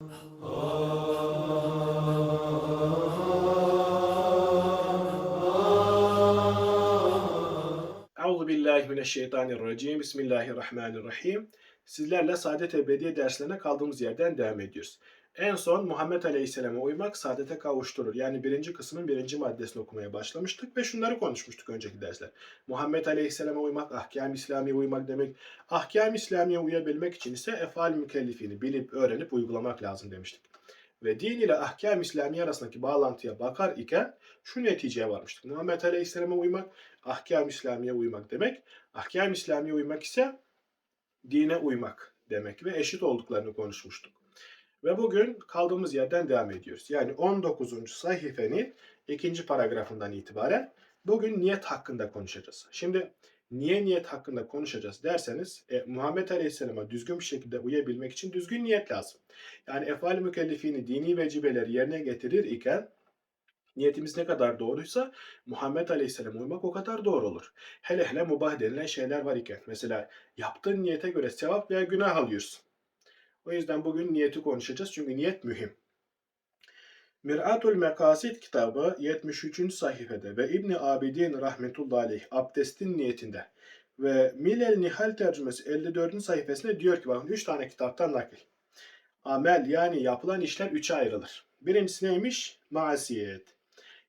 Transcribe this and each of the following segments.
Euzu billahi mineşşeytanirracim. Bismillahirrahmanirrahim. Sizlerle Saadet Ebediye derslerine kaldığımız yerden devam ediyoruz. En son Muhammed Aleyhisselam'a uymak saadete kavuşturur. Yani birinci kısmın birinci maddesini okumaya başlamıştık ve şunları konuşmuştuk önceki dersler. Muhammed Aleyhisselam'a uymak, ahkam-ı İslamiye uymak demek. Ahkam-ı İslamiye uyabilmek için ise efal mükellifini bilip, öğrenip uygulamak lazım demiştik. Ve din ile ahkam-ı İslamiye arasındaki bağlantıya bakar iken şu neticeye varmıştık. Muhammed Aleyhisselam'a uymak, ahkam-ı İslamiye uymak demek. Ahkam-ı İslamiye uymak ise dine uymak demek ve eşit olduklarını konuşmuştuk. Ve bugün kaldığımız yerden devam ediyoruz. Yani 19. sayfenin ikinci paragrafından itibaren bugün niyet hakkında konuşacağız. Şimdi niye niyet hakkında konuşacağız derseniz e, Muhammed Aleyhisselam'a düzgün bir şekilde uyabilmek için düzgün niyet lazım. Yani efal mükellefini dini vecibeleri yerine getirir iken niyetimiz ne kadar doğruysa Muhammed Aleyhisselam'a uymak o kadar doğru olur. Hele hele mubah denilen şeyler var iken mesela yaptığın niyete göre sevap veya günah alıyorsun. O yüzden bugün niyeti konuşacağız çünkü niyet mühim. Mir'atul Mekasid kitabı 73. sayfada ve İbni Abidin rahmetullahi aleyh abdestin niyetinde ve Milel Nihal tercümesi 54. sayfasında diyor ki bakın 3 tane kitaptan nakil. Amel yani yapılan işler 3'e ayrılır. Birincisi neymiş? Masiyet.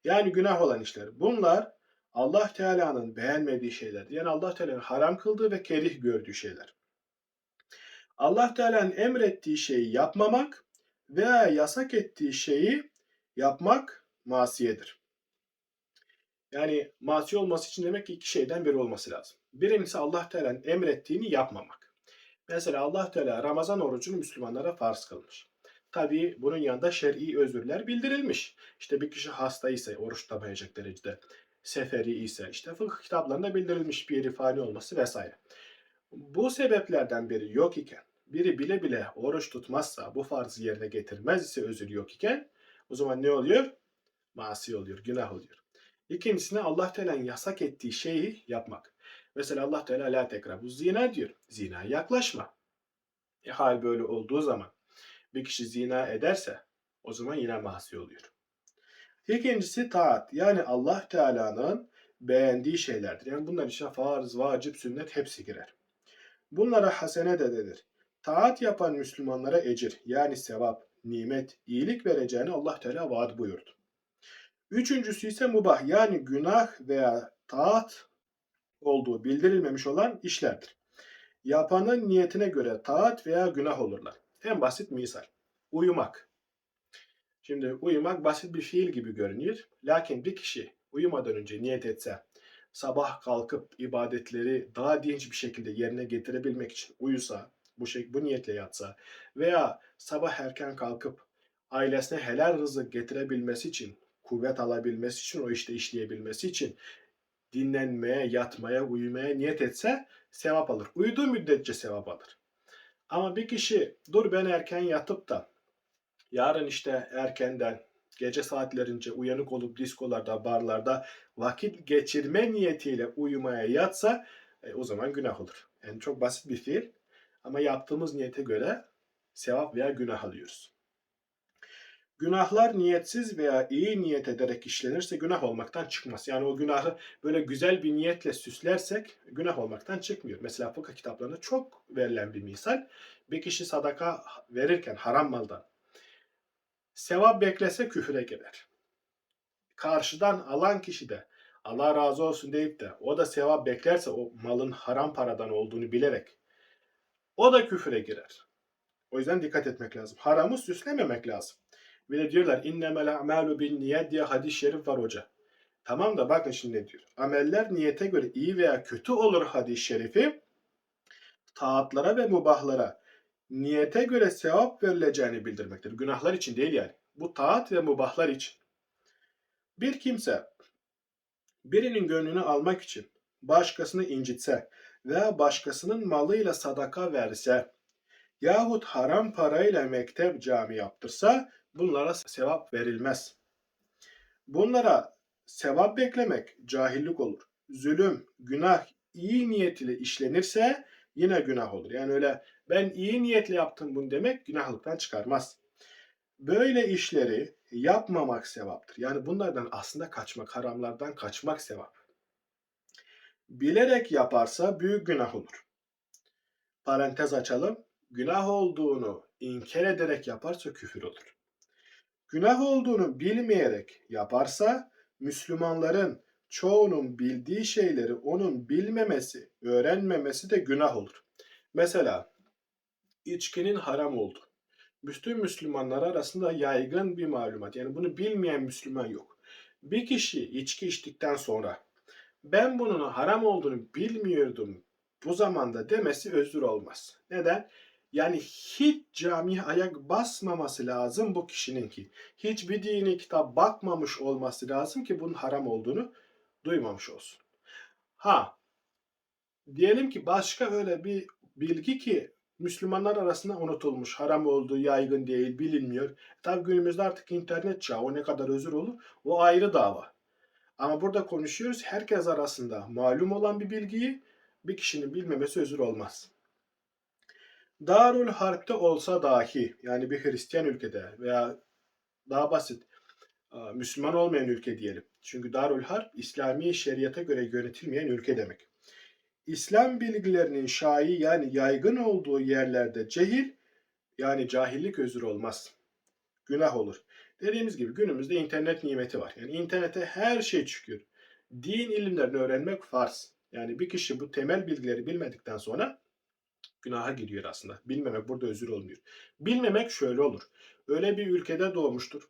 Yani günah olan işler. Bunlar Allah Teala'nın beğenmediği şeyler. Yani Allah Teala'nın haram kıldığı ve kerih gördüğü şeyler. Allah Teala'nın emrettiği şeyi yapmamak veya yasak ettiği şeyi yapmak masiyedir. Yani masi olması için demek ki iki şeyden biri olması lazım. Birincisi Allah Teala'nın emrettiğini yapmamak. Mesela Allah Teala Ramazan orucunu Müslümanlara farz kılmış. Tabii bunun yanında şer'i özürler bildirilmiş. İşte bir kişi hasta ise oruç tutamayacak derecede, seferi ise işte fıkıh kitaplarında bildirilmiş bir yeri fani olması vesaire. Bu sebeplerden biri yok iken, biri bile bile oruç tutmazsa, bu farzı yerine getirmez ise özür yok iken, o zaman ne oluyor? Masi oluyor, günah oluyor. İkincisine Allah Teala'nın yasak ettiği şeyi yapmak. Mesela Allah Teala la tekrar bu zina diyor. Zina yaklaşma. E, hal böyle olduğu zaman bir kişi zina ederse o zaman yine masi oluyor. İkincisi taat. Yani Allah Teala'nın beğendiği şeylerdir. Yani bunlar içine farz, vacip, sünnet hepsi girer. Bunlara hasene de denir. Taat yapan Müslümanlara ecir yani sevap, nimet, iyilik vereceğini Allah Teala vaat buyurdu. Üçüncüsü ise mubah yani günah veya taat olduğu bildirilmemiş olan işlerdir. Yapanın niyetine göre taat veya günah olurlar. En basit misal. Uyumak. Şimdi uyumak basit bir fiil gibi görünüyor. Lakin bir kişi uyumadan önce niyet etse, sabah kalkıp ibadetleri daha dinç bir şekilde yerine getirebilmek için uyusa, bu şey bu niyetle yatsa veya sabah erken kalkıp ailesine helal rızık getirebilmesi için, kuvvet alabilmesi için, o işte işleyebilmesi için dinlenmeye, yatmaya, uyumaya niyet etse sevap alır. Uyuduğu müddetçe sevap alır. Ama bir kişi dur ben erken yatıp da yarın işte erkenden gece saatlerince uyanık olup diskolarda, barlarda vakit geçirme niyetiyle uyumaya yatsa e, o zaman günah olur. Yani çok basit bir fiil ama yaptığımız niyete göre sevap veya günah alıyoruz. Günahlar niyetsiz veya iyi niyet ederek işlenirse günah olmaktan çıkmaz. Yani o günahı böyle güzel bir niyetle süslersek günah olmaktan çıkmıyor. Mesela fıkıh kitaplarında çok verilen bir misal. Bir kişi sadaka verirken haram maldan sevap beklese küfüre girer. Karşıdan alan kişi de Allah razı olsun deyip de o da sevap beklerse o malın haram paradan olduğunu bilerek o da küfüre girer. O yüzden dikkat etmek lazım. Haramı süslememek lazım. Bir de diyorlar innemel a'malu bin niyet diye hadis-i şerif var hoca. Tamam da bakın şimdi ne diyor. Ameller niyete göre iyi veya kötü olur hadis-i şerifi. Taatlara ve mubahlara niyete göre sevap verileceğini bildirmektir. Günahlar için değil yani. Bu taat ve mubahlar için. Bir kimse birinin gönlünü almak için başkasını incitse veya başkasının malıyla sadaka verse yahut haram parayla mektep cami yaptırsa bunlara sevap verilmez. Bunlara sevap beklemek cahillik olur. Zulüm, günah iyi niyet ile işlenirse yine günah olur. Yani öyle ben iyi niyetle yaptım bunu demek günahlıktan çıkarmaz. Böyle işleri yapmamak sevaptır. Yani bunlardan aslında kaçmak, haramlardan kaçmak sevap. Bilerek yaparsa büyük günah olur. Parantez açalım. Günah olduğunu inkar ederek yaparsa küfür olur. Günah olduğunu bilmeyerek yaparsa Müslümanların çoğunun bildiği şeyleri onun bilmemesi, öğrenmemesi de günah olur. Mesela içkinin haram olduğu. Bütün Müslümanlar arasında yaygın bir malumat. Yani bunu bilmeyen Müslüman yok. Bir kişi içki içtikten sonra ben bunun haram olduğunu bilmiyordum bu zamanda demesi özür olmaz. Neden? Yani hiç camiye ayak basmaması lazım bu kişinin ki. Hiçbir dini kitap bakmamış olması lazım ki bunun haram olduğunu duymamış olsun. Ha, diyelim ki başka öyle bir bilgi ki Müslümanlar arasında unutulmuş, haram olduğu yaygın değil, bilinmiyor. Tabi günümüzde artık internet çağı, o ne kadar özür olur, o ayrı dava. Ama burada konuşuyoruz, herkes arasında malum olan bir bilgiyi bir kişinin bilmemesi özür olmaz. Darul Harp'te olsa dahi, yani bir Hristiyan ülkede veya daha basit, Müslüman olmayan ülke diyelim. Çünkü Darul Harp, İslami şeriata göre yönetilmeyen ülke demek. İslam bilgilerinin şai yani yaygın olduğu yerlerde cehil yani cahillik özür olmaz. Günah olur. Dediğimiz gibi günümüzde internet nimeti var. Yani internete her şey çıkıyor. Din ilimlerini öğrenmek farz. Yani bir kişi bu temel bilgileri bilmedikten sonra günaha giriyor aslında. Bilmemek burada özür olmuyor. Bilmemek şöyle olur. Öyle bir ülkede doğmuştur.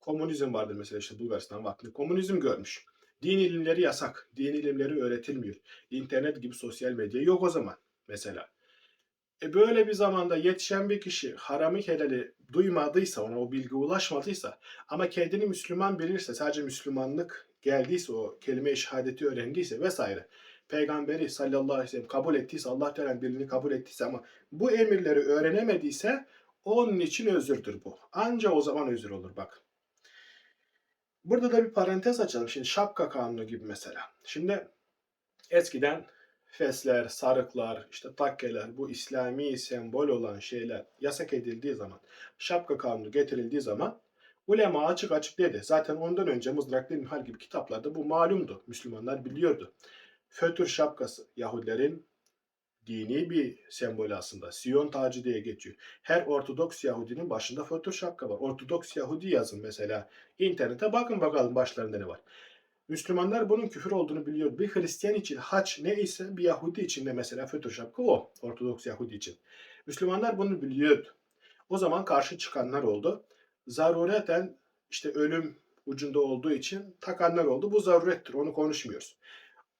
Komünizm vardır mesela işte Bulgaristan vaktinde. Komünizm görmüş. Din ilimleri yasak. Din ilimleri öğretilmiyor. İnternet gibi sosyal medya yok o zaman mesela. E böyle bir zamanda yetişen bir kişi haramı helali duymadıysa, ona o bilgi ulaşmadıysa ama kendini Müslüman bilirse, sadece Müslümanlık geldiyse, o kelime-i şehadeti öğrendiyse vesaire. Peygamberi sallallahu aleyhi ve sellem kabul ettiyse, Allah Teala birini kabul ettiyse ama bu emirleri öğrenemediyse onun için özürdür bu. Anca o zaman özür olur bak. Burada da bir parantez açalım. Şimdi şapka kanunu gibi mesela. Şimdi eskiden fesler, sarıklar, işte takkeler, bu İslami sembol olan şeyler yasak edildiği zaman, şapka kanunu getirildiği zaman ulema açık açık dedi. Zaten ondan önce Mızrak Mihal gibi kitaplarda bu malumdu. Müslümanlar biliyordu. Fötür şapkası Yahudilerin dini bir sembol aslında. Siyon tacı diye geçiyor. Her Ortodoks Yahudinin başında fötür şapka var. Ortodoks Yahudi yazın mesela. İnternete bakın bakalım başlarında ne var. Müslümanlar bunun küfür olduğunu biliyor. Bir Hristiyan için haç ne ise bir Yahudi için de mesela fötür şapka o. Ortodoks Yahudi için. Müslümanlar bunu biliyordu. O zaman karşı çıkanlar oldu. Zarureten işte ölüm ucunda olduğu için takanlar oldu. Bu zarurettir. Onu konuşmuyoruz.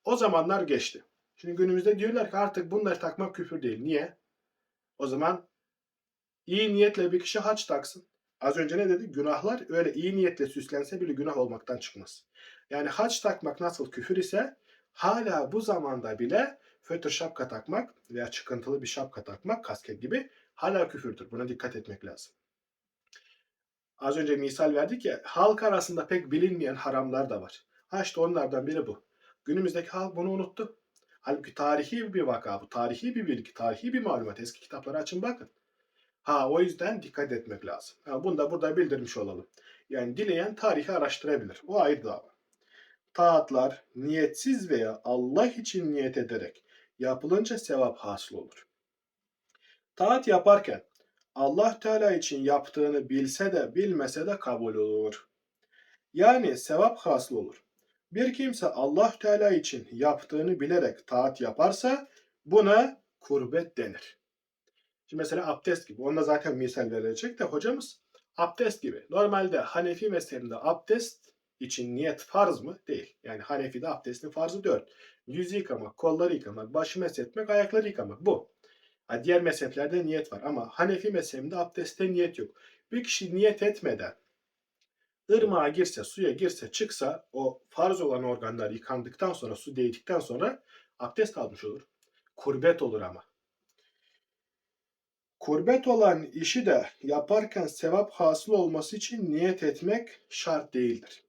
O zamanlar geçti. Şimdi günümüzde diyorlar ki artık bunları takmak küfür değil. Niye? O zaman iyi niyetle bir kişi haç taksın. Az önce ne dedi? Günahlar öyle iyi niyetle süslense bile günah olmaktan çıkmaz. Yani haç takmak nasıl küfür ise hala bu zamanda bile fötr şapka takmak veya çıkıntılı bir şapka takmak kasket gibi hala küfürdür. Buna dikkat etmek lazım. Az önce misal verdik ya halk arasında pek bilinmeyen haramlar da var. Ha işte onlardan biri bu. Günümüzdeki halk bunu unuttu. Halbuki tarihi bir vaka bu. Tarihi bir bilgi, tarihi bir malumat. Eski kitapları açın bakın. Ha o yüzden dikkat etmek lazım. Ha, bunu da burada bildirmiş olalım. Yani dileyen tarihi araştırabilir. O ayrı dava. Taatlar niyetsiz veya Allah için niyet ederek yapılınca sevap hasıl olur. Taat yaparken Allah Teala için yaptığını bilse de bilmese de kabul olur. Yani sevap hasıl olur. Bir kimse Allah Teala için yaptığını bilerek taat yaparsa buna kurbet denir. Şimdi mesela abdest gibi. Onda zaten misal verilecek de hocamız abdest gibi. Normalde Hanefi mezhebinde abdest için niyet farz mı? Değil. Yani Hanefi'de abdestin farzı dört. Yüzü yıkamak, kolları yıkamak, başı meshetmek, ayakları yıkamak. Bu. Ha, diğer mezheplerde niyet var ama Hanefi mezhebinde abdestte niyet yok. Bir kişi niyet etmeden ırmağa girse, suya girse, çıksa o farz olan organlar yıkandıktan sonra, su değdikten sonra abdest almış olur. Kurbet olur ama. Kurbet olan işi de yaparken sevap hasıl olması için niyet etmek şart değildir.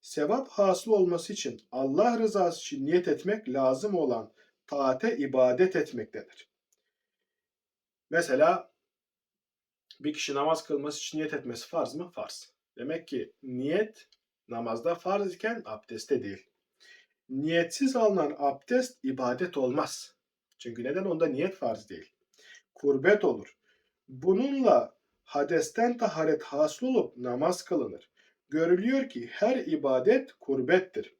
Sevap hasıl olması için Allah rızası için niyet etmek lazım olan taate ibadet etmektedir. Mesela Bir kişi namaz kılması için niyet etmesi farz mı? Farz. Demek ki niyet namazda farz iken abdestte değil. Niyetsiz alınan abdest ibadet olmaz. Çünkü neden? Onda niyet farz değil. Kurbet olur. Bununla hadesten taharet hasıl olup namaz kılınır. Görülüyor ki her ibadet kurbettir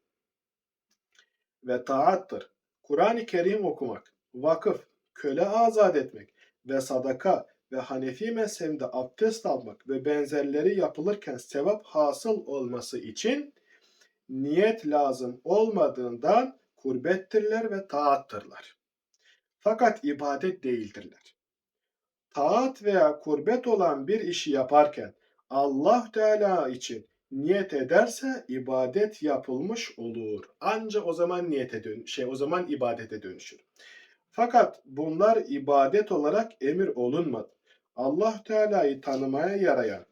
ve taattır. Kur'an-ı Kerim okumak, vakıf, köle azat etmek ve sadaka ve Hanefi mezhebinde abdest almak ve benzerleri yapılırken sevap hasıl olması için niyet lazım olmadığından kurbettirler ve taattırlar. Fakat ibadet değildirler. Taat veya kurbet olan bir işi yaparken Allah Teala için niyet ederse ibadet yapılmış olur. Anca o zaman niyete dön şey o zaman ibadete dönüşür. Fakat bunlar ibadet olarak emir olunmadı. Allah Teala'yı tanımaya yarayan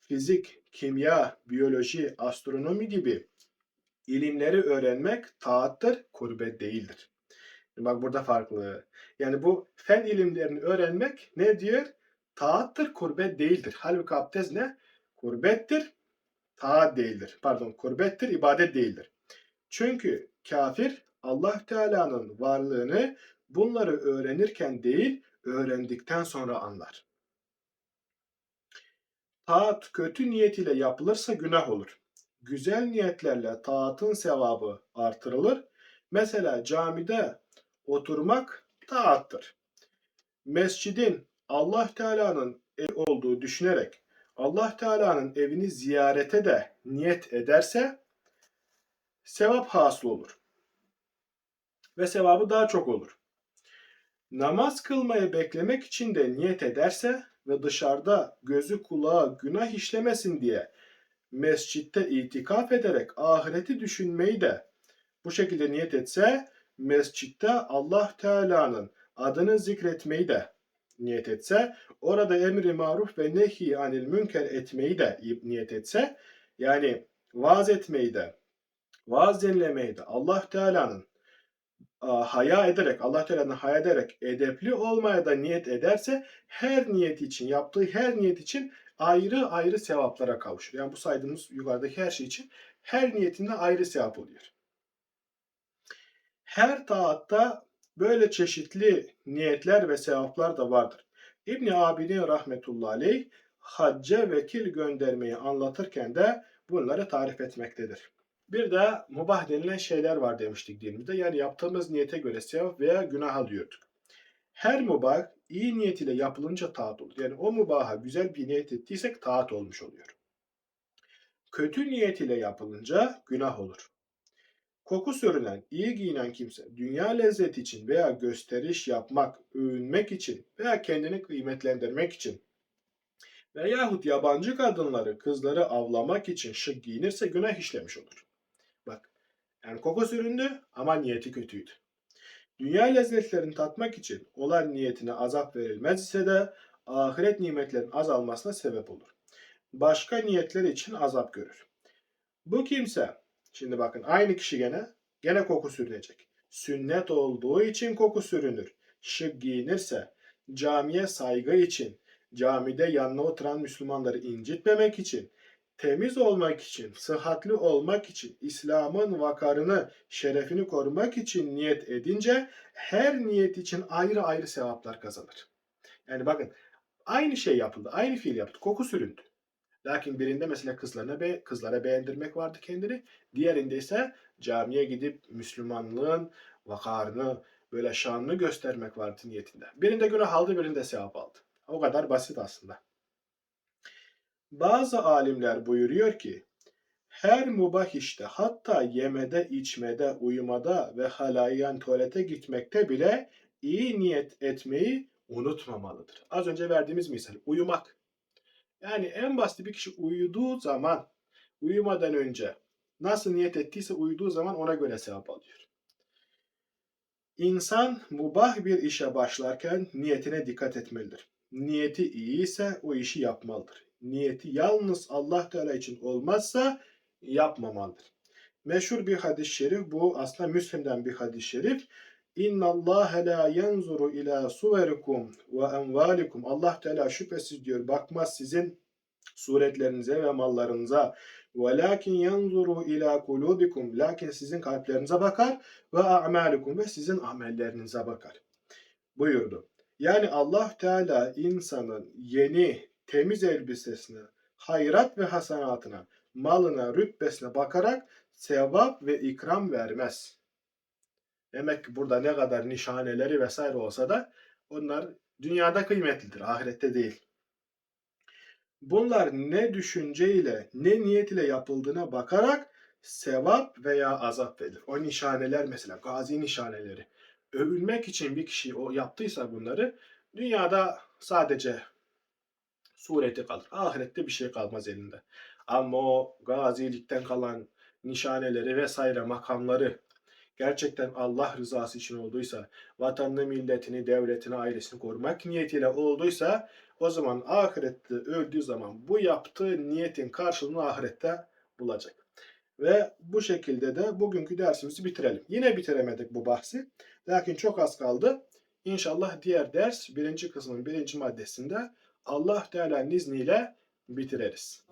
fizik, kimya, biyoloji, astronomi gibi ilimleri öğrenmek taattır, kurbet değildir. Bak burada farklı. Yani bu fen ilimlerini öğrenmek ne diyor? Taattır, kurbet değildir. Halbuki abdest ne? Kurbettir, taat değildir. Pardon, kurbettir, ibadet değildir. Çünkü kafir Allah Teala'nın varlığını bunları öğrenirken değil, öğrendikten sonra anlar. Taat kötü niyet ile yapılırsa günah olur. Güzel niyetlerle taatın sevabı artırılır. Mesela camide oturmak taattır. Mescidin Allah Teala'nın evi olduğu düşünerek Allah Teala'nın evini ziyarete de niyet ederse sevap hasıl olur. Ve sevabı daha çok olur. Namaz kılmayı beklemek için de niyet ederse ve dışarıda gözü kulağı günah işlemesin diye mescitte itikaf ederek ahireti düşünmeyi de bu şekilde niyet etse mescitte Allah Teala'nın adını zikretmeyi de niyet etse, orada emri maruf ve nehi anil münker etmeyi de niyet etse, yani vaaz etmeyi de, vaaz dinlemeyi de Allah Teala'nın haya ederek, Allah Teala'nın haya ederek edepli olmaya da niyet ederse her niyet için, yaptığı her niyet için ayrı ayrı sevaplara kavuşur. Yani bu saydığımız yukarıdaki her şey için her niyetinde ayrı sevap oluyor. Her taatta böyle çeşitli niyetler ve sevaplar da vardır. İbni Abidin rahmetullahi aleyh hacca vekil göndermeyi anlatırken de bunları tarif etmektedir. Bir de mubah denilen şeyler var demiştik dinimizde. Yani yaptığımız niyete göre sevap veya günah alıyorduk. Her mubah iyi niyet ile yapılınca taat olur. Yani o mubaha güzel bir niyet ettiysek taat olmuş oluyor. Kötü niyet ile yapılınca günah olur. Koku sürülen, iyi giyinen kimse dünya lezzeti için veya gösteriş yapmak, övünmek için veya kendini kıymetlendirmek için veyahut yabancı kadınları, kızları avlamak için şık giyinirse günah işlemiş olur. Bak, yani koku süründü ama niyeti kötüydü. Dünya lezzetlerini tatmak için olan niyetine azap verilmez ise de ahiret nimetlerin azalmasına sebep olur. Başka niyetler için azap görür. Bu kimse Şimdi bakın aynı kişi gene gene koku sürünecek. Sünnet olduğu için koku sürünür. Şık giyinirse, camiye saygı için, camide yanına oturan Müslümanları incitmemek için, temiz olmak için, sıhhatli olmak için, İslam'ın vakarını, şerefini korumak için niyet edince her niyet için ayrı ayrı sevaplar kazanır. Yani bakın aynı şey yapıldı, aynı fiil yaptı, koku süründü. Lakin birinde mesela kızlarına be, kızlara beğendirmek vardı kendini. Diğerinde ise camiye gidip Müslümanlığın vakarını, böyle şanını göstermek vardı niyetinde. Birinde günah aldı, birinde sevap aldı. O kadar basit aslında. Bazı alimler buyuruyor ki, her mubah işte hatta yemede, içmede, uyumada ve halayen tuvalete gitmekte bile iyi niyet etmeyi unutmamalıdır. Az önce verdiğimiz misal uyumak. Yani en basit bir kişi uyuduğu zaman, uyumadan önce nasıl niyet ettiyse uyuduğu zaman ona göre sevap alıyor. İnsan mubah bir işe başlarken niyetine dikkat etmelidir. Niyeti iyi ise o işi yapmalıdır. Niyeti yalnız Allah Teala için olmazsa yapmamalıdır. Meşhur bir hadis-i şerif bu aslında Müslim'den bir hadis-i şerif. İnna Allah la yanzuru ila suverikum ve envalikum. Allah Teala şüphesiz diyor bakmaz sizin suretlerinize ve mallarınıza. Velakin yanzuru ila kulubikum. Lakin sizin kalplerinize bakar ve a'malikum ve sizin amellerinize bakar. Buyurdu. Yani Allah Teala insanın yeni temiz elbisesine, hayrat ve hasanatına, malına, rütbesine bakarak sevap ve ikram vermez. Demek ki burada ne kadar nişaneleri vesaire olsa da onlar dünyada kıymetlidir, ahirette değil. Bunlar ne düşünceyle, ne niyet ile yapıldığına bakarak sevap veya azap verir. O nişaneler mesela gazi nişaneleri. Övülmek için bir kişi o yaptıysa bunları dünyada sadece sureti kalır. Ahirette bir şey kalmaz elinde. Ama o gazilikten kalan nişaneleri vesaire makamları gerçekten Allah rızası için olduysa, vatanını, milletini, devletini, ailesini korumak niyetiyle olduysa o zaman ahirette öldüğü zaman bu yaptığı niyetin karşılığını ahirette bulacak. Ve bu şekilde de bugünkü dersimizi bitirelim. Yine bitiremedik bu bahsi. Lakin çok az kaldı. İnşallah diğer ders birinci kısmın birinci maddesinde Allah Teala'nın izniyle bitiririz.